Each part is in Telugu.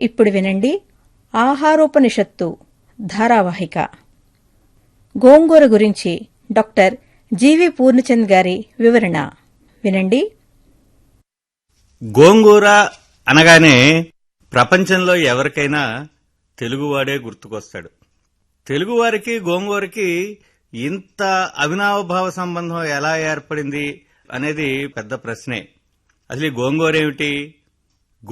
ఇప్పుడు వినండి. ఆహారోపనిషత్తు ధారావాహిక. గోంగూర గురించి డాక్టర్ జీవి పూర్ణచంద్ గారి వివరణ. వినండి. గోంగూర అనగానే ప్రపంచంలో ఎవరికైనా తెలుగువాడే గుర్తుకొస్తాడు. తెలుగువారికి గోంగూరకి ఇంత అవినావభావ సంబంధం ఎలా ఏర్పడింది అనేది పెద్ద ప్రశ్నే. అసలు ఈ గోంగూర ఏమిటి?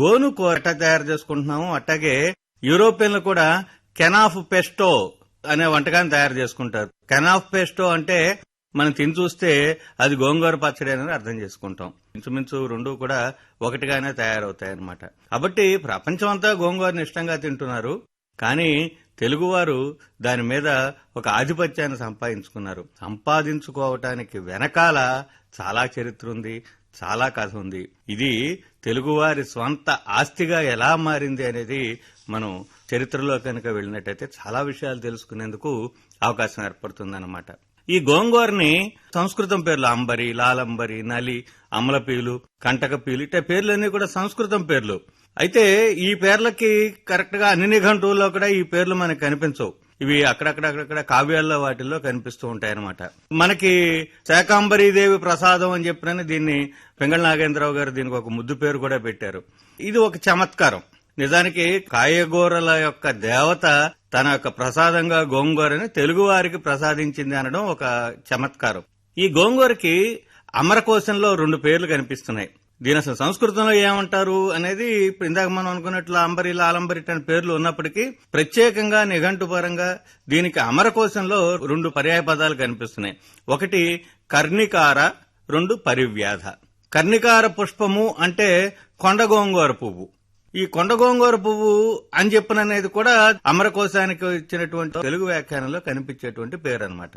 గోను కూర తయారు చేసుకుంటున్నాము. అట్టాగే యూరోపియన్లు కూడా కెనాఫ్ పెస్టో అనే వంటకాన్ని తయారు చేసుకుంటారు. కెనాఫ్ పెస్టో అంటే మనం తిని చూస్తే అది గోంగూర పచ్చడి అనేది అర్థం చేసుకుంటాం. ఇంచుమించు రెండు కూడా ఒకటిగానే తయారవుతాయి అన్నమాట కాబట్టి ప్రపంచం అంతా గోంగూరని ఇష్టంగా తింటున్నారు. కానీ తెలుగువారు దాని మీద ఒక ఆధిపత్యాన్ని సంపాదించుకున్నారు. సంపాదించుకోవటానికి వెనకాల చాలా చరిత్ర ఉంది. చాలా కథ ఉంది. ఇది తెలుగువారి స్వంత ఆస్తిగా ఎలా మారింది అనేది మనం చరిత్రలో కనుక వెళ్ళినట్టయితే చాలా విషయాలు తెలుసుకునేందుకు అవకాశం ఏర్పడుతుందన్నమాట. ఈ గోంగూరని సంస్కృతం పేర్లు అంబరి లాలంబరి నలి అమలపీలు కంటకపీలు ఇట్టే పేర్లన్నీ కూడా సంస్కృతం పేర్లు. అయితే ఈ పేర్లకి కరెక్ట్గా అన్ని నిఘంటువుల్లో కూడా ఈ పేర్లు మనకు కనిపించవు. ఇవి అక్కడక్కడక్కడ కావ్యాల్లో వాటిల్లో కనిపిస్తూ ఉంటాయన్నమాట. మనకి శాకాంబరీదేవి ప్రసాదం అని చెప్పినని దీన్ని పెంగళ నాగేంద్రరావు గారు దీనికి ఒక ముద్దు పేరు కూడా పెట్టారు. ఇది ఒక చమత్కారం. నిజానికి కాయగూరల యొక్క దేవత తన యొక్క ప్రసాదంగా గోంగూరని తెలుగువారికి ప్రసాదించింది అనడం ఒక చమత్కారం. ఈ గోంగూరకి అమరకోశంలో రెండు పేర్లు కనిపిస్తున్నాయి. దీని అసలు సంస్కృతంలో ఏమంటారు అనేది ఇప్పుడు ఇందాక మనం అనుకున్నట్లు అంబరి ఆలంబరిట్ అనే పేర్లు ఉన్నప్పటికీ ప్రత్యేకంగా నిఘంటు పరంగా దీనికి అమరకోశంలో రెండు పర్యాయ పదాలు కనిపిస్తున్నాయి. ఒకటి కర్ణికార రెండు పరివ్యాధ. కర్ణికార పుష్పము అంటే కొండ గోంగూర పువ్వు. ఈ కొండ గోంగూర పువ్వు అని చెప్పిన అనేది కూడా అమరకోశానికి ఇచ్చినటువంటి తెలుగు వ్యాఖ్యానంలో కనిపించేటువంటి పేరు అనమాట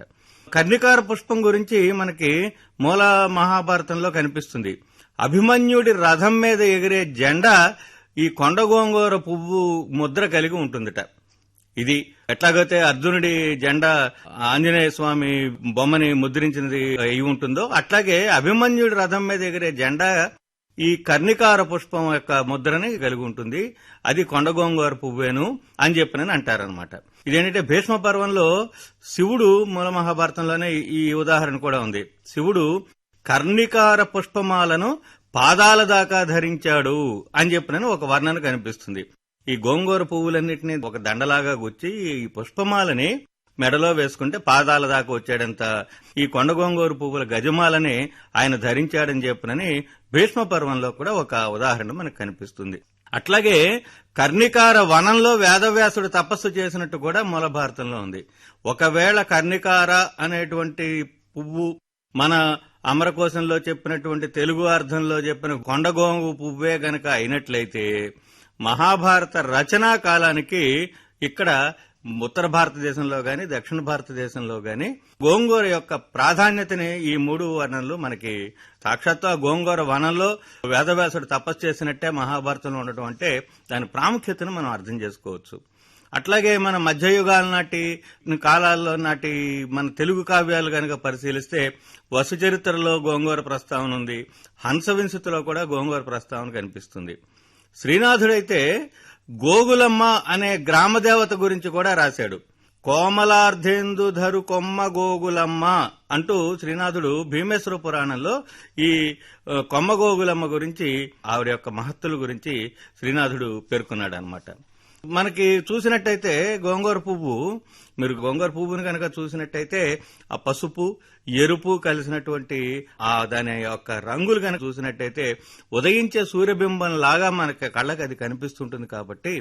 కర్ణికార పుష్పం గురించి మనకి మూల మహాభారతంలో కనిపిస్తుంది. అభిమన్యుడి రథం మీద ఎగిరే జెండా ఈ కొండగోంగూర పువ్వు ముద్ర కలిగి ఉంటుందిట. ఇది ఎట్లాగైతే అర్జునుడి జెండా ఆంజనేయ స్వామి బొమ్మని ముద్రించినది అయి ఉంటుందో అట్లాగే అభిమన్యుడి రథం మీద ఎగిరే జెండా ఈ కర్ణికార పుష్పం యొక్క ముద్రని కలిగి ఉంటుంది. అది కొండగోంగూర పువ్వేను అని చెప్పినని అంటారనమాట ఇదేంటంటే భీష్మ పర్వంలో శివుడు మూల మహాభారతంలోనే ఈ ఉదాహరణ కూడా ఉంది. శివుడు కర్ణికార పుష్పమాలను పాదాల దాకా ధరించాడు అని చెప్పినని ఒక వర్ణన కనిపిస్తుంది. ఈ గోంగూర పువ్వులన్నింటినీ ఒక దండలాగా గుచ్చి ఈ పుష్పమాలని మెడలో వేసుకుంటే పాదాల దాకా వచ్చాడంత ఈ కొండ గోంగూర పువ్వుల గజమాలని ఆయన ధరించాడని చెప్పినని భీష్మ పర్వంలో కూడా ఒక ఉదాహరణ మనకు కనిపిస్తుంది. అట్లాగే కర్ణికార వనంలో వేదవ్యాసుడు తపస్సు చేసినట్టు కూడా మూల భారతంలో ఉంది. ఒకవేళ కర్ణికార అనేటువంటి పువ్వు మన అమరకోశంలో చెప్పినటువంటి తెలుగు అర్థంలో చెప్పిన కొండగోంగు పువ్వే గనక అయినట్లయితే మహాభారత రచనా కాలానికి ఇక్కడ ఉత్తర భారతదేశంలో గాని దక్షిణ భారతదేశంలో గాని గోంగూర యొక్క ప్రాధాన్యతని ఈ మూడు వర్ణనలు మనకి సాక్షాత్తు ఆ గోంగూర వనంలో వేదవ్యాసుడు తపస్సు చేసినట్టే మహాభారతంలో ఉండటం అంటే దాని ప్రాముఖ్యతను మనం అర్థం చేసుకోవచ్చు. అట్లాగే మన మధ్యయుగాల నాటి కాలాల్లో నాటి మన తెలుగు కావ్యాలు కనుక పరిశీలిస్తే వసు చరిత్రలో గోంగూర ప్రస్తావన ఉంది. హంసవింశతిలో కూడా గోంగూర ప్రస్తావన కనిపిస్తుంది. శ్రీనాథుడైతే గోగులమ్మ అనే గ్రామదేవత గురించి కూడా రాశాడు. కోమలార్ధేందుధరు కొమ్మ గోగులమ్మ అంటూ శ్రీనాథుడు భీమేశ్వర పురాణంలో ఈ కొమ్మ గోగులమ్మ గురించి ఆవిడ యొక్క మహత్తుల గురించి శ్రీనాథుడు పేర్కొన్నాడు అనమాట మనకి చూసినట్టయితే గోంగూర పువ్వు మీరు గోంగూర పువ్వుని కనుక చూసినట్టయితే ఆ పసుపు ఎరుపు కలిసినటువంటి ఆ దాని యొక్క రంగులు కనుక చూసినట్టయితే ఉదయించే సూర్యబింబం లాగా మనకి కళ్ళకి అది కనిపిస్తుంటుంది కాబట్టి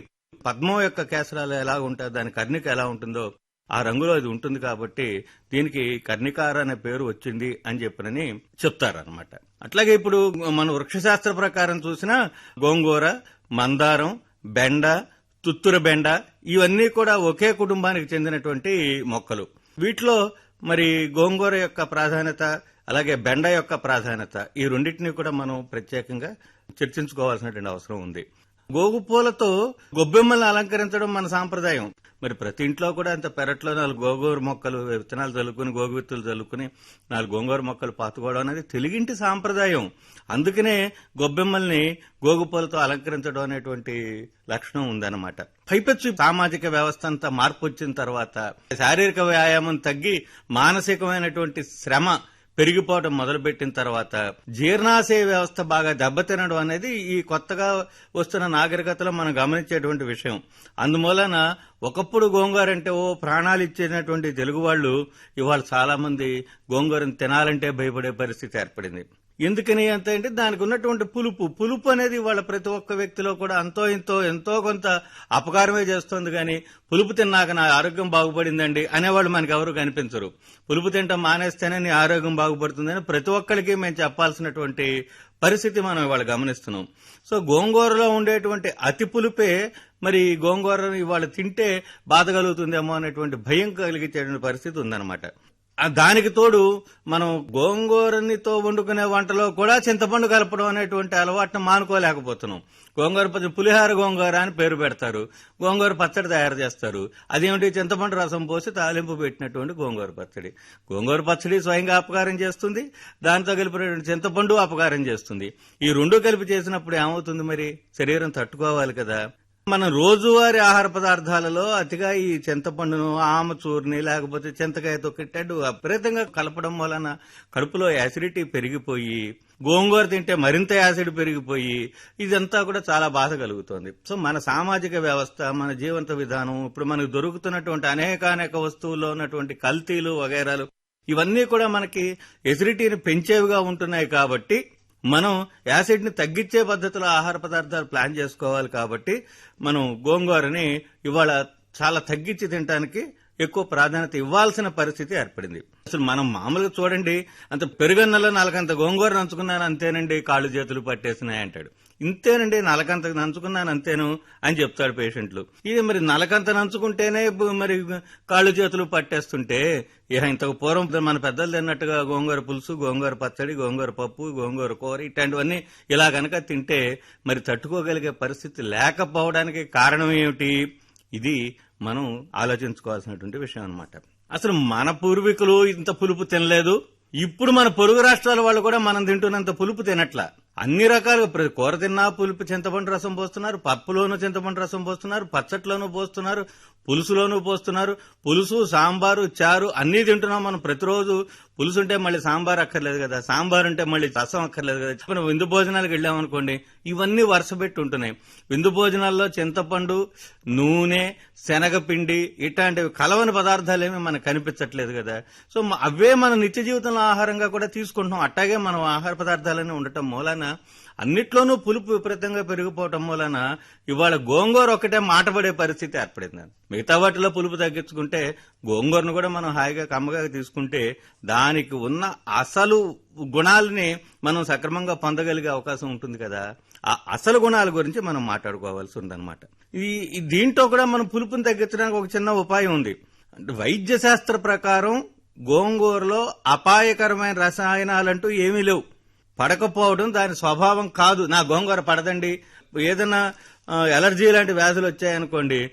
పద్మం యొక్క కేసరాలు ఎలా ఉంటాయి దాని కర్ణిక ఎలా ఉంటుందో ఆ రంగులో అది ఉంటుంది కాబట్టి దీనికి కర్ణికార అనే పేరు వచ్చింది అని చెప్పనని చెప్తారనమాట అట్లాగే ఇప్పుడు మన వృక్షశాస్త్ర ప్రకారం చూసినా గోంగూర మందారం బెండ తుత్తుర బెండ ఇవన్నీ కూడా ఒకే కుటుంబానికి చెందినటువంటి మొక్కలు. వీటిలో మరి గోంగూర యొక్క ప్రాధాన్యత అలాగే బెండ యొక్క ప్రాధాన్యత ఈ రెండింటినీ కూడా మనం ప్రత్యేకంగా చర్చించుకోవాల్సినటువంటి అవసరం ఉంది. గోగు పూలతో గొబ్బెమ్మల్ని అలంకరించడం మన సాంప్రదాయం. మరి ప్రతి ఇంట్లో కూడా అంత పెరట్లో నాలుగు గోగూర మొక్కలు విత్తనాలు చల్లుకుని గోగు విత్తులు చల్లుకుని నాలుగు గోంగూర మొక్కలు పాతుకోవడం అనేది తెలుగింటి సాంప్రదాయం. అందుకనే గొబ్బెమ్మల్ని గోగు పూలతో అలంకరించడం అనేటువంటి లక్షణం ఉందన్నమాట. పైపెచ్చు సామాజిక వ్యవస్థ అంతా మార్పు వచ్చిన తర్వాత శారీరక వ్యాయామం తగ్గి మానసికమైనటువంటి శ్రమ పెరిగిపోవడం మొదలుపెట్టిన తర్వాత జీర్ణాశయ వ్యవస్థ బాగా దెబ్బతినడం అనేది ఈ కొత్తగా వస్తున్న నాగరికతలో మనం గమనించేటువంటి విషయం. అందువలన ఒకప్పుడు గోంగూర అంటే ఓ ప్రాణాలు ఇచ్చేటటువంటి తెలుగు వాళ్ళు ఇవాళ చాలా మంది గోంగూరను తినాలంటే భయపడే పరిస్థితి ఏర్పడింది. ఎందుకని అంత అంటే దానికి ఉన్నటువంటి పులుపు. పులుపు అనేది వాళ్ళ ప్రతి ఒక్క వ్యక్తిలో కూడా అంతో ఇంతో ఎంతో కొంత అపకారమే చేస్తోంది కానీ పులుపు తిన్నాక నా ఆరోగ్యం బాగుపడిందండి అనేవాళ్ళు మనకి ఎవరు కనిపించరు. పులుపు తింటాం మానేస్తేనే నీ ఆరోగ్యం బాగుపడుతుందని ప్రతి ఒక్కరికి మేము చెప్పాల్సినటువంటి పరిస్థితి మనం ఇవాళ గమనిస్తున్నాం. సో గోంగూరలో ఉండేటువంటి అతి పులుపే మరి గోంగూరను ఇవాళ తింటే బాధ కలుగుతుందేమో అనేటువంటి భయం కలిగించేటువంటి పరిస్థితి ఉందన్నమాట. దానికి తోడు మనం గోంగూరనితో వండుకునే వంటలో కూడా చింతపండు కలపడం అనేటువంటి అలవాటును మానుకోలేకపోతున్నాం. గోంగూర పచ్చడి పులిహార గోంగూర అని పేరు పెడతారు. గోంగూర పచ్చడి తయారు చేస్తారు. అదేమిటి? చింతపండు రసం పోసి తాలింపు పెట్టినటువంటి గోంగూర పచ్చడి. గోంగూర పచ్చడి స్వయంగా అపకారం చేస్తుంది. దాంతో కలిపినటువంటి చింతపండు అపకారం చేస్తుంది. ఈ రెండు కలిపి చేసినప్పుడు ఏమవుతుంది మరి? శరీరం తట్టుకోవాలి కదా. మనం రోజువారి ఆహార పదార్థాలలో అతిగా ఈ చింతపండును ఆమచూరుని లేకపోతే చింతకాయ తొక్కిట్టాడు విపరీతంగా కలపడం వలన కడుపులో యాసిడిటీ పెరిగిపోయి గోంగూర తింటే మరింత యాసిడ్ పెరిగిపోయి ఇదంతా కూడా చాలా బాధ కలుగుతోంది. సో మన సామాజిక వ్యవస్థ మన జీవంత విధానం ఇప్పుడు మనకు దొరుకుతున్నటువంటి అనేకానేక వస్తువుల్లో ఉన్నటువంటి కల్తీలు వగైరాలు ఇవన్నీ కూడా మనకి ఎసిడిటీని పెంచేవిగా ఉంటున్నాయి కాబట్టి మనం యాసిడ్ని తగ్గించే పద్ధతిలో ఆహార పదార్థాలు ప్లాన్ చేసుకోవాలి కాబట్టి మనం గోంగూరని ఇవాళ చాలా తగ్గించి తినడానికి ఎక్కువ ప్రాధాన్యత ఇవ్వాల్సిన పరిస్థితి ఏర్పడింది. అసలు మనం మామూలుగా చూడండి అంత పెరుగన్నలో నాలుగంత గోంగూర నంచుకున్నాను అంతేనండి కాళ్ళు చేతులు పట్టేసినాయి అంటాడు. ఇంతేనండి నలకంత నంచుకున్నాను అంతేను అని చెప్తాడు పేషెంట్లు. ఇది మరి నలకంత నంచుకుంటేనే మరి కాళ్ళు చేతులు పట్టేస్తుంటే ఇంతకు పూర్వం మన పెద్దలు తిన్నట్టుగా గోంగూర పులుసు గోంగూర పచ్చడి గోంగూర పప్పు గోంగూర కూర ఇట్లాంటివన్నీ ఇలా కనుక తింటే మరి తట్టుకోగలిగే పరిస్థితి లేకపోవడానికి కారణం ఏమిటి? ఇది మనం ఆలోచించుకోవాల్సినటువంటి విషయం అనమాట అసలు మన పూర్వీకులు ఇంత పులుపు తినలేదు. ఇప్పుడు మన పొరుగు రాష్ట్రాల వాళ్ళు కూడా మనం తింటున్నంత పులుపు తినట్ల. అన్ని రకాలుగా కూర తిన్నా పులుపు చింతపండు రసం పోస్తున్నారు. పప్పులోనూ చింతపండు రసం పోస్తున్నారు. పచ్చట్లోనూ పోస్తున్నారు. పులుసులోనూ పోస్తున్నారు. పులుసు సాంబారు చారు అన్నీ తింటున్నాం మనం ప్రతిరోజు. పులుసు ఉంటే మళ్ళీ సాంబార్ అక్కర్లేదు కదా సాంబార్ ఉంటే మళ్ళీ రసం అక్కర్లేదు కదా. మనం విందు భోజనాలకు వెళ్ళామనుకోండి ఇవన్నీ వరుస పెట్టి ఉంటున్నాయి. విందు భోజనాల్లో చింతపండు నూనె శనగపిండి ఇట్లాంటివి కలవని పదార్థాలు ఏమీ మనకు కనిపించట్లేదు కదా. సో అవే మన నిత్య జీవితంలో ఆహారంగా కూడా తీసుకుంటున్నాం. అట్టాగే మనం ఆహార పదార్థాలని ఉండటం మూలాన అన్నిట్లోనూ పులుపు విపరీతంగా పెరిగిపోవటం వలన ఇవాళ గోంగూర ఒకటే మాటపడే పరిస్థితి ఏర్పడింది. మిగతా వాటిలో పులుపు తగ్గించుకుంటే గోంగూరను కూడా మనం హాయిగా కమ్మగా తీసుకుంటే దానికి ఉన్న అసలు గుణాలని మనం సక్రమంగా పొందగలిగే అవకాశం ఉంటుంది కదా. ఆ అసలు గుణాల గురించి మనం మాట్లాడుకోవాల్సి ఉందన్నమాట. ఈ ఈ దీంట్లో కూడా మనం పులుపుని తగ్గించడానికి ఒక చిన్న ఉపాయం ఉంది. అంటే వైద్య శాస్త్ర ప్రకారం గోంగూరలో అపాయకరమైన రసాయనాలంటూ ఏమీ లేవు. పడకపోవడం దాని స్వభావం కాదు. నా గోంగూర పడదండి. ఏదైనా ఎలర్జీ లాంటి వ్యాధులు వచ్చాయనుకోండి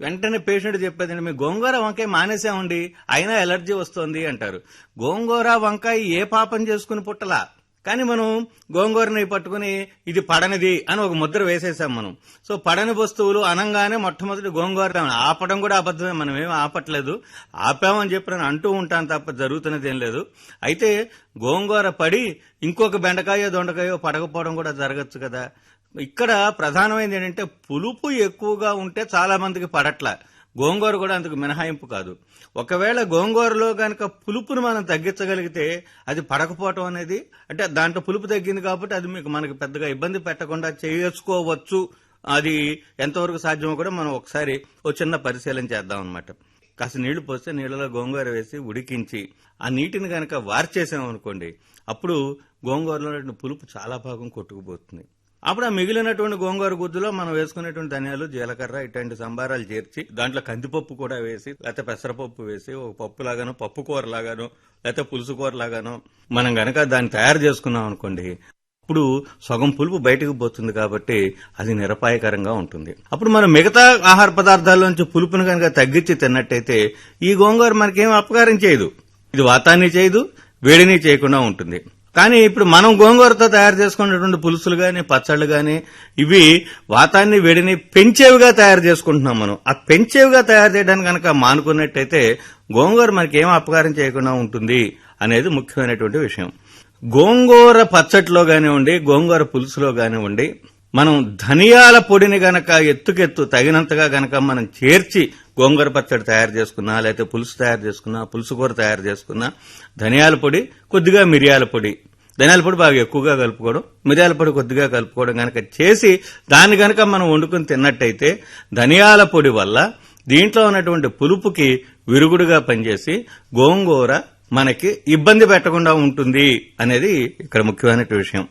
వెంటనే పేషెంట్ చెప్పేదండి మీ గోంగూర వంకాయ మానేసామండి అయినా ఎలర్జీ వస్తుంది అంటారు. గోంగూర వంకాయ ఏ పాపం చేసుకుని పుట్టలా? కానీ మనం గోంగూరని పట్టుకుని ఇది పడనిది అని ఒక ముద్ర వేసేసాం మనం. సో పడని వస్తువులు అనంగానే మొట్టమొదటి గోంగూర ఆపడం కూడా అబద్ధమే మనం ఏం ఆపట్లేదు. ఆపామని చెప్పి నేను అంటూ ఉంటాను తప్ప జరుగుతున్నది ఏం లేదు. అయితే గోంగూర పడి ఇంకొక బెండకాయో దొండకాయో పడకపోవడం కూడా జరగచ్చు కదా. ఇక్కడ ప్రధానమైనది ఏంటంటే పులుపు ఎక్కువగా ఉంటే చాలా మందికి పడట్లే. గోంగూర కూడా అందుకు మినహాయింపు కాదు. ఒకవేళ గోంగూరలో కనుక పులుపును మనం తగ్గించగలిగితే అది పడకపోవటం అనేది అంటే దాంట్లో పులుపు తగ్గింది కాబట్టి అది మీకు మనకి పెద్దగా ఇబ్బంది పెట్టకుండా చేసుకోవచ్చు. అది ఎంతవరకు సాధ్యమో కూడా మనం ఒకసారి ఓ చిన్న పరిశీలన చేద్దాం అనమాట కాస్త నీళ్ళు పోస్తే నీళ్ళలో గోంగూర వేసి ఉడికించి ఆ నీటిని కనుక వార్చేసాం అనుకోండి అప్పుడు గోంగూరలో పులుపు చాలా భాగం కొట్టుకుపోతుంది. అప్పుడు ఆ మిగిలినటువంటి గోంగూర గుజ్జులో మనం వేసుకునేటువంటి ధనియాలు జీలకర్ర ఇటువంటి సంబారాలు చేర్చి దాంట్లో కందిపప్పు కూడా వేసి లేకపోతే పెసరపప్పు వేసి ఒక పప్పు లాగాను పప్పు కూర లాగానో లేకపోతే పులుసు కూర లాగానో మనం గనక దాన్ని తయారు చేసుకున్నాం అనుకోండి అప్పుడు సగం పులుపు బయటకు పోతుంది కాబట్టి అది నిరపాయకరంగా ఉంటుంది. అప్పుడు మనం మిగతా ఆహార పదార్థాల్లోంచి పులుపును కనుక తగ్గించి తిన్నట్టయితే ఈ గోంగూర మనకేం అపకారం చేయదు. ఇది వాతాన్ని చేయదు వేడిని చేయకుండా ఉంటుంది. కానీ ఇప్పుడు మనం గోంగూరతో తయారు చేసుకున్నటువంటి పులుసులు కానీ పచ్చళ్ళు కానీ ఇవి వాతాన్ని వేడిని పెంచేవిగా తయారు చేసుకుంటున్నాం మనం. ఆ పెంచేవిగా తయారు చేయడానికి కనుక మానుకున్నట్టయితే గోంగూర మనకి ఏం అపకారం చేయకుండా ఉంటుంది అనేది ముఖ్యమైనటువంటి విషయం. గోంగూర పచ్చట్లో కానివ్వండి గోంగూర పులుసులో కానివ్వండి మనం ధనియాల పొడిని గనక ఎత్తుకెత్తు తగినంతగా గనక మనం చేర్చి గోంగూర పచ్చడి తయారు చేసుకున్నా లేకపోతే పులుసు తయారు చేసుకున్నా పులుసు కూర తయారు చేసుకున్నా ధనియాల పొడి కొద్దిగా మిరియాల పొడి. ధనియాల పొడి బాగా ఎక్కువగా కలుపుకోవడం మిరియాల పొడి కొద్దిగా కలుపుకోవడం గనక చేసి దాన్ని కనుక మనం వండుకుని తిన్నట్టయితే ధనియాల పొడి వల్ల దీంట్లో ఉన్నటువంటి పులుపుకి విరుగుడుగా పనిచేసి గోంగూర మనకి ఇబ్బంది పెట్టకుండా ఉంటుంది అనేది ఇక్కడ ముఖ్యమైన విషయం.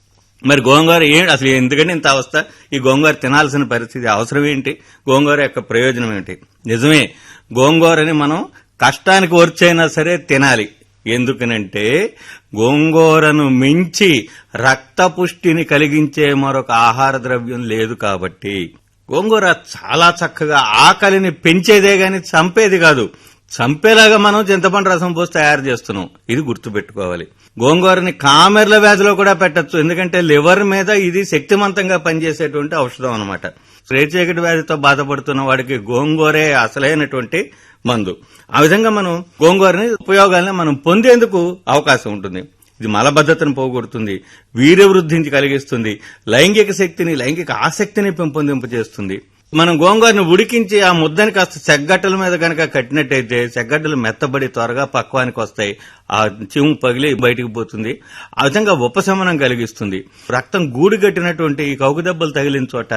మరి గోంగూర ఏంటి అసలు ఎందుకంటే ఇంత అవస్థ? ఈ గోంగూర తినాల్సిన పరిస్థితి అవసరం ఏంటి? గోంగూర యొక్క ప్రయోజనం ఏంటి నిజమే గోంగూరని మనం కష్టానికి వచ్చైనా సరే తినాలి. ఎందుకనంటే గోంగూరను మించి రక్త పుష్టిని కలిగించే మరొక ఆహార ద్రవ్యం లేదు కాబట్టి గోంగూర చాలా చక్కగా ఆకలిని పెంచేదే గాని చంపేది కాదు. చంపేలాగా మనం చింతపండు రసం పోసి తయారు చేస్తున్నాం. ఇది గుర్తుపెట్టుకోవాలి. గోంగూరని కామెర్ల వ్యాధిలో కూడా పెట్టచ్చు. ఎందుకంటే లివర్ మీద ఇది శక్తివంతంగా పనిచేసేటువంటి ఔషధం అనమాట రేచీకటి వ్యాధితో బాధపడుతున్న వాడికి గోంగూరే అసలైనటువంటి మందు. ఆ విధంగా మనం గోంగూరని ఉపయోగాలను మనం పొందేందుకు అవకాశం ఉంటుంది. ఇది మలబద్ధతను పోగొడుతుంది. వీరవృద్ధిని కలిగిస్తుంది. లైంగిక శక్తిని లైంగిక ఆసక్తిని పెంపొందింపజేస్తుంది. మనం గోంగూరను ఉడికించి ఆ ముద్దని కాస్త సెగ్గట్టల మీద కనుక కట్టినట్టయితే చెగ్గడ్డలు మెత్తబడి త్వరగా పక్వానికి వస్తాయి. ఆ చిము పగిలి బయటికి పోతుంది. ఆ విధంగా ఉపశమనం కలిగిస్తుంది. రక్తం గూడు కట్టినటువంటి ఈ కౌకు దెబ్బలు తగిలిన చోట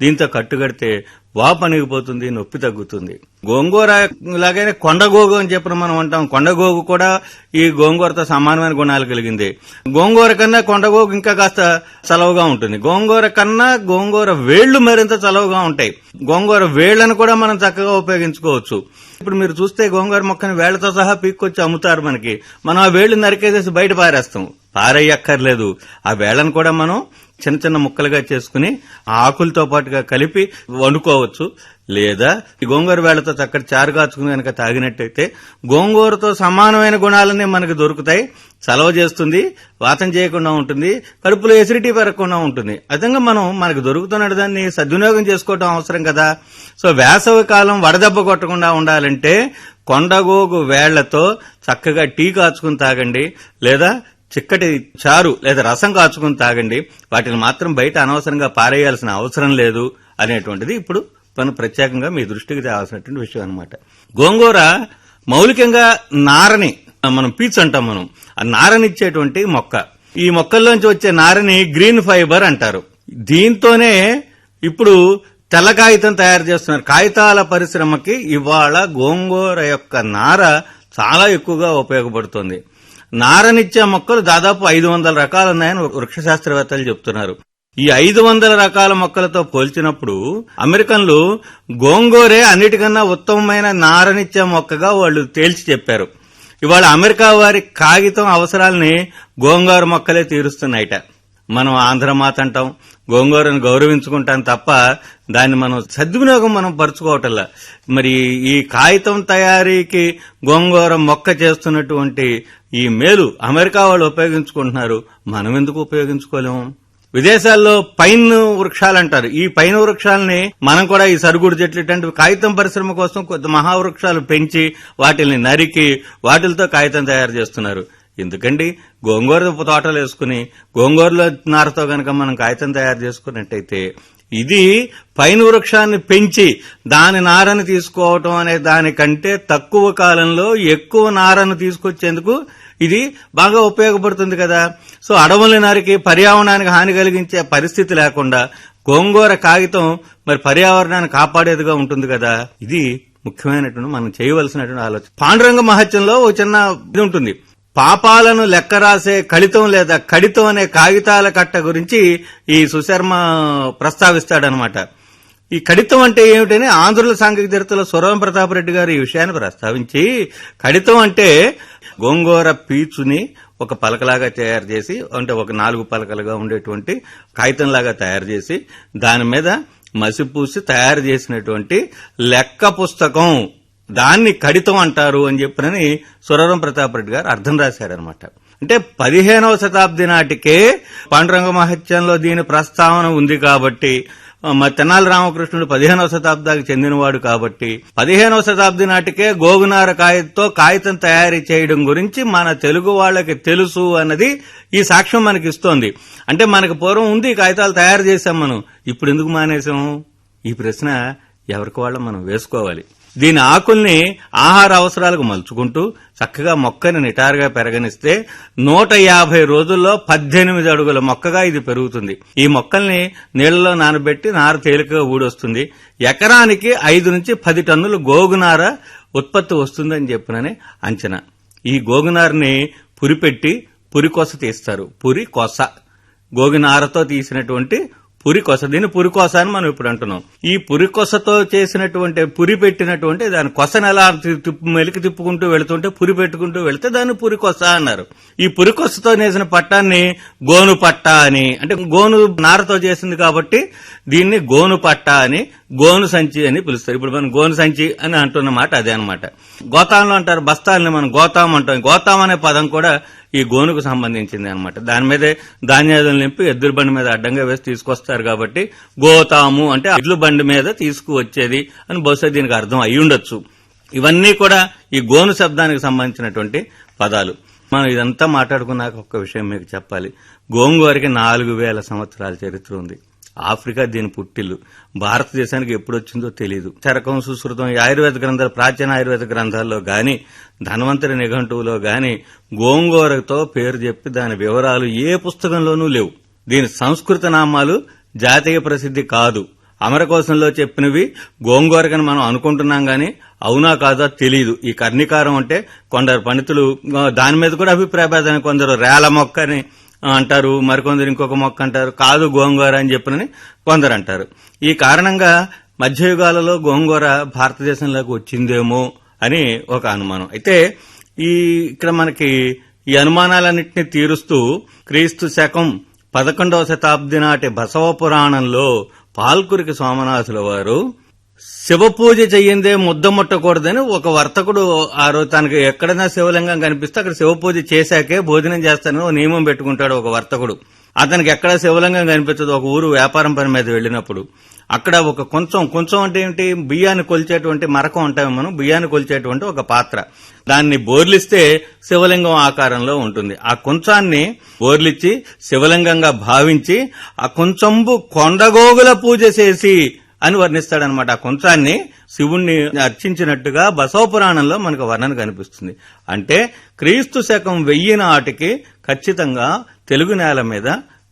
దీంతో కట్టుగడితే వాపు అణిగిపోతుంది నొప్పి తగ్గుతుంది. గోంగూర లాగానే కొండగోగు అని చెప్పిన మనం అంటాం. కొండగోగు కూడా ఈ గోంగూరతో సమానమైన గుణాలు కలిగింది. గోంగూర కన్నా కొండగోగు ఇంకా కాస్త చలవుగా ఉంటుంది. గోంగూర కన్నా గోంగూర వేళ్ళు మరింత చలవుగా ఉంటాయి. గోంగూర వేళ్ళను కూడా మనం చక్కగా ఉపయోగించుకోవచ్చు. ఇప్పుడు మీరు చూస్తే గోంగూర మొక్కని వేళ్ళతో సహా పీక్కొచ్చి అమ్ముతారు మనకి. మనం ఆ వేళ్ళు నరికేసేసి బయట పారేస్తాం. పారేయక్కర్లేదు. ఆ వేళ్ళను కూడా మనం చిన్న చిన్న ముక్కలుగా చేసుకుని ఆకులతో పాటుగా కలిపి వండుకోవచ్చు. లేదా ఈ గోంగూర వేళ్ళతో చక్కటి చారు కాచుకుని కనుక తాగినట్టయితే గోంగూరతో సమానమైన గుణాలన్నీ మనకు దొరుకుతాయి. చలవ చేస్తుంది వాతం చేయకుండా ఉంటుంది కడుపులో ఎసిడిటీ పెరగకుండా ఉంటుంది. అదంగా మనం మనకు దొరుకుతున్న దాన్ని సద్వినియోగం చేసుకోవడం అవసరం కదా. సో వేసవి కాలం వడదెబ్బ కొట్టకుండా ఉండాలంటే కొండగోగు వేళ్ళతో చక్కగా టీ కాచుకుని తాగండి లేదా చిక్కటి చారు లేదా రసం కాచుకుని తాగండి. వాటిని మాత్రం బయట అనవసరంగా పారేయాల్సిన అవసరం లేదు అనేటువంటిది ఇప్పుడు తను ప్రత్యేకంగా మీ దృష్టికి తేవాల్సినటువంటి విషయం అనమాట గోంగూర మౌలికంగా నారని మనం పీచ్ అంటాం మనం. ఆ నారనిచ్చేటువంటి మొక్క. ఈ మొక్కల్లోంచి వచ్చే నారని గ్రీన్ ఫైబర్ అంటారు. దీంతోనే ఇప్పుడు తెల్ల కాగితం తయారు చేస్తున్నారు. కాగితాల పరిశ్రమకి ఇవాళ గోంగూర యొక్క నార చాలా ఎక్కువగా ఉపయోగపడుతుంది. నారనిచ్చే మొక్కలు దాదాపు ఐదు వందల రకాలు ఉన్నాయని వృక్ష శాస్త్రవేత్తలు చెప్తున్నారు. ఈ ఐదు వందల రకాల మొక్కలతో పోల్చినప్పుడు అమెరికన్లు గోంగూరే అన్నిటికన్నా ఉత్తమమైన నారనిచ్చే మొక్కగా వాళ్ళు తేల్చి చెప్పారు. ఇవాళ అమెరికా వారి కాగితం అవసరాలని గోంగూర మొక్కలే తీరుస్తున్నాయిట. మనం ఆంధ్రమాత అంటాం గోంగూరను గౌరవించుకుంటాం తప్ప దాన్ని మనం సద్వినియోగం మనం పరుచుకోవటంలా. మరి ఈ కాగితం తయారీకి గోంగూర మొక్క చేస్తున్నటువంటి ఈ మేలు అమెరికా వాళ్ళు ఉపయోగించుకుంటున్నారు. మనం ఎందుకు ఉపయోగించుకోలేము? విదేశాల్లో పైన్ వృక్షాలు అంటారు ఈ పైన్ వృక్షాలని మనం కూడా ఈ సరుగుడు చెట్లు ఇట్లాంటి కాగితం పరిశ్రమ కోసం కొద్ది మహావృక్షాలు పెంచి వాటిని నరికి వాటిలతో కాగితం తయారు చేస్తున్నారు. ఎందుకండి? గోంగూర తోటలు వేసుకుని గోంగూరలో నారతో గనక మనం కాగితం తయారు చేసుకున్నట్టయితే ఇది పైన వృక్షాన్ని పెంచి దాని నారని తీసుకోవటం అనే దానికంటే తక్కువ కాలంలో ఎక్కువ నారను తీసుకొచ్చేందుకు ఇది బాగా ఉపయోగపడుతుంది కదా. సో అడవుల నరికి పర్యావరణానికి హాని కలిగించే పరిస్థితి లేకుండా గోంగూర కాగితం మరి పర్యావరణాన్ని కాపాడేదిగా ఉంటుంది కదా. ఇది ముఖ్యమైనటువంటి మనం చేయవలసినటువంటి ఆలోచన. పాండురంగ మహత్యంలో ఒక చిన్న ఇది ఉంటుంది. పాపాలను లెక్క రాసే కడితం లేదా కడితం అనే కాగితాల కట్ట గురించి ఈ సుశర్మ ప్రస్తావిస్తాడనమాట. ఈ కడితం అంటే ఏమిటని ఆంధ్రుల సాంఘిక చరిత్రలో సురవం ప్రతాపరెడ్డి గారు ఈ విషయాన్ని ప్రస్తావించి కడితం అంటే గోంగూర పీచుని ఒక పలకలాగా తయారు చేసి అంటే ఒక నాలుగు పలకలుగా ఉండేటువంటి కాగితంలాగా తయారు చేసి దాని మీద మసిపూసి తయారు చేసినటువంటి లెక్క పుస్తకం దాన్ని కడితం అంటారు అని చెప్పినని సురవరం ప్రతాప్ రెడ్డి గారు అర్థం రాశారనమాట అంటే పదిహేనవ శతాబ్ది నాటికే పాండురంగ మహత్యంలో దీని ప్రస్తావన ఉంది కాబట్టి తెనాలి రామకృష్ణుడు పదిహేనవ శతాబ్దానికి చెందినవాడు కాబట్టి పదిహేనవ శతాబ్ది నాటికే గోగునార కాగితంతో కాగితం తయారీ చేయడం గురించి మన తెలుగు వాళ్ళకి తెలుసు అన్నది ఈ సాక్ష్యం మనకి ఇస్తోంది. అంటే మనకు పూర్వం ఉంది కాగితాలు తయారు చేశాం మనం. ఇప్పుడు ఎందుకు మానేసాము ఈ ప్రశ్న ఎవరికి వాళ్ళం మనం వేసుకోవాలి. దీని ఆకుల్ని ఆహార అవసరాలకు మలుచుకుంటూ చక్కగా మొక్కని నిటారుగా పెరగనిస్తే నూట యాభై రోజుల్లో పద్దెనిమిది అడుగుల మొక్కగా ఇది పెరుగుతుంది. ఈ మొక్కల్ని నీళ్ళలో నానబెట్టి నార తేలికగా ఊడొస్తుంది. ఎకరానికి ఐదు నుంచి పది టన్నులు గోగునార ఉత్పత్తి వస్తుందని చెప్పిననే అంచనా. ఈ గోగునారని పురిపెట్టి పురికొస తీస్తారు. పురి కొస. గోగునారతో తీసినటువంటి పురికొస. దీన్ని పురికొస అని మనం ఇప్పుడు అంటున్నాం. ఈ పురికొసతో చేసినటువంటి పురి పెట్టినటువంటి దాని కొసను ఎలా మెలికి తిప్పుకుంటూ వెళుతుంటే పురి పెట్టుకుంటూ వెళితే దాన్ని పురికొస అన్నారు. ఈ పురికొసతో నేసిన పట్టాన్ని గోను పట్ట అని అంటే గోను నారతో చేసింది కాబట్టి దీన్ని గోను పట్ట అని గోను సంచి అని పిలుస్తారు. ఇప్పుడు మనం గోను సంచి అని అంటున్న మాట అదే అనమాట గోతాంలో అంటారు బస్తాలని మనం గోతాం అంటాం. గోతాం అనే పదం కూడా ఈ గోనుకు సంబంధించింది అనమాట దాని మీదే ధాన్యాలను నింపి ఎద్దుల బండి మీద అడ్డంగా వేసి తీసుకొస్తారు కాబట్టి గోతాము అంటే ఎడ్ల బండి మీద తీసుకువచ్చేది అని బహుశా దీనికి అర్థం అయి ఉండొచ్చు. ఇవన్నీ కూడా ఈ గోను శబ్దానికి సంబంధించినటువంటి పదాలు. మనం ఇదంతా మాట్లాడుకున్నాక ఒక్క విషయం మీకు చెప్పాలి. గోంగూరకి నాలుగు వేల సంవత్సరాల చరిత్ర ఉంది. ఆఫ్రికా దీని పుట్టిల్లు. భారతదేశానికి ఎప్పుడు వచ్చిందో తెలియదు చరకం సుశ్రుతం ఆయుర్వేద గ్రంథాలు ప్రాచీన ఆయుర్వేద గ్రంథాల్లో గాని ధన్వంతరి నిఘంటువులో గాని గోంగూరతో పేరు చెప్పి దాని వివరాలు ఏ పుస్తకంలోనూ లేవు. దీని సంస్కృత నామాలు జాతీయ ప్రసిద్ధి కాదు. అమరకోశంలో చెప్పినవి గోంగూరకని మనం అనుకుంటున్నాం గాని అవునా కాదా తెలియదు ఈ కర్ణికారం అంటే కొందరు పండితులు దాని మీద కూడా అభిప్రాయ కొందరు రేల మొక్కని అంటారు మరికొందరు ఇంకొక మొక్క అంటారు కాదు గోంగూర అని చెప్పినని కొందరు అంటారు. ఈ కారణంగా మధ్యయుగాలలో గోంగూర భారతదేశంలోకి వచ్చిందేమో అని ఒక అనుమానం. అయితే ఈ ఇక్కడ మనకి ఈ అనుమానాలన్నింటినీ తీరుస్తూ క్రీస్తు శకం పదకొండవ శతాబ్ది నాటి బసవ పురాణంలో పాల్కురికి సోమనాథుల వారు శివపూజ చెయ్యిందే ముద్ద ముట్టకూడదని ఒక వర్తకుడు ఆ రోజు తనకి ఎక్కడైనా శివలింగం కనిపిస్తే అక్కడ శివపూజ చేశాకే భోజనం చేస్తానని ఓ నియమం పెట్టుకుంటాడు ఒక వర్తకుడు. అతనికి ఎక్కడ శివలింగం కనిపించదు ఒక ఊరు వ్యాపారం పని మీద వెళ్ళినప్పుడు. అక్కడ ఒక కొంచెం కొంచెం అంటే ఏంటి? బియ్యాన్ని కొలిచేటువంటి మరకం ఉంటాము మనం బియ్యాన్ని కొలిచేటువంటి ఒక పాత్ర. దాన్ని బోర్లిస్తే శివలింగం ఆకారంలో ఉంటుంది. ఆ కొంచాన్ని బోర్లిచ్చి శివలింగంగా భావించి ఆ కొంచెంబు కొండగోగుల పూజ చేసి అని వర్ణిస్తాడనమాట. ఆ కొంచాన్ని శివుణ్ణి అర్చించినట్టుగా బసవ పురాణంలో మనకు వర్ణన కనిపిస్తుంది. అంటే క్రీస్తు శకం వెయ్యి నాటికి ఖచ్చితంగా తెలుగు నేల మీద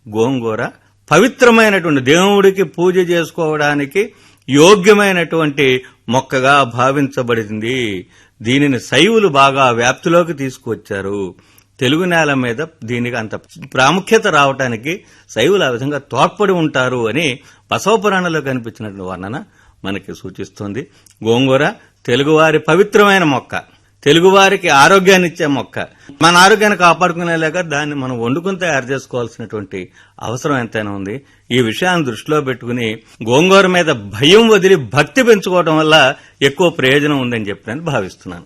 గోంగూర పవిత్రమైనటువంటి దేవుడికి పూజ చేసుకోవడానికి యోగ్యమైనటువంటి మొక్కగా భావించబడింది. దీనిని శైవులు బాగా వ్యాప్తిలోకి తీసుకువచ్చారు. తెలుగు నేల మీద దీనికి అంత ప్రాముఖ్యత రావటానికి శైవులు ఆ విధంగా తోడ్పడి ఉంటారు అని బసవపురాణంలో కనిపించినటువంటి వర్ణన మనకి సూచిస్తుంది. గోంగూర తెలుగువారి పవిత్రమైన మొక్క తెలుగువారికి ఆరోగ్యాన్ని ఇచ్చే మొక్క. మన ఆరోగ్యాన్ని కాపాడుకునేలాగా దాన్ని మనం వండుకుని తయారు చేసుకోవాల్సినటువంటి అవసరం ఎంతైనా ఉంది. ఈ విషయాన్ని దృష్టిలో పెట్టుకుని గోంగూర మీద భయం వదిలి భక్తి పెంచుకోవడం వల్ల ఎక్కువ ప్రయోజనం ఉందని చెప్పి నేను భావిస్తున్నాను.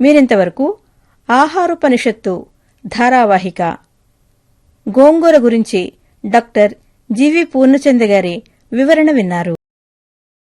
మీరింతవరకు ఆహారోపనిషత్తు ధారావాహిక. గోంగూర గురించి డాక్టర్ జీవి పూర్ణచంద్ర గారి వివరణ విన్నారు.